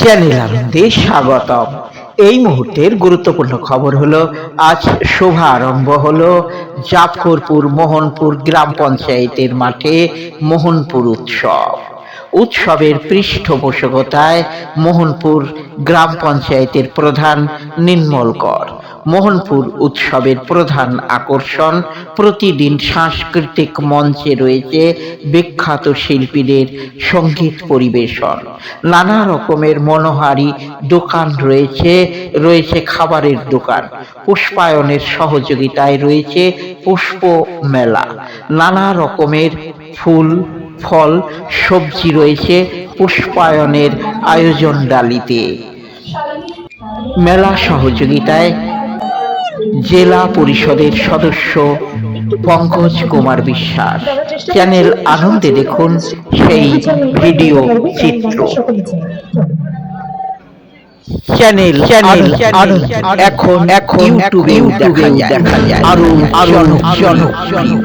Channel আনন্দে স্বাগতম। এই মুহূর্তের গুরুত্বপূর্ণ খবর হলো, আজ শোভা আরম্ভ হলো জাফরপুর মোহনপুর গ্রাম পঞ্চায়েতের মাঠে মোহনপুর উৎসব। উৎসবের পৃষ্ঠপোষকতায় মোহনপুর গ্রাম পঞ্চায়েতের প্রধান নির্মল কর মোহনপুর উৎসবের প্রধান আকর্ষণ। প্রতিদিন সাংস্কৃতিক মঞ্চে রয়েছে বিখ্যাত শিল্পীদের সংগীত পরিবেশন। নানা রকমের মনোহারি দোকান রয়েছে রয়েছে খাবারের দোকান। পুষ্পায়নের সহযোগিতায় রয়েছে পুষ্প মেলা। নানা রকমের ফুল, ফল, সবজি রয়েছে পুষ্পায়নের আয়োজন ডালিতে। মেলা সহযোগিতায় জেলা পরিষদের সদস্য পঙ্কজ কুমার বিশ্বাস। চ্যানেল আনন্দে দেখুন সেই ভিডিও চিত্র। চ্যানেল চ্যানেল এখন এখন ইউটিউবে দেখা যায়। আরও আরও জনপ্রিয়।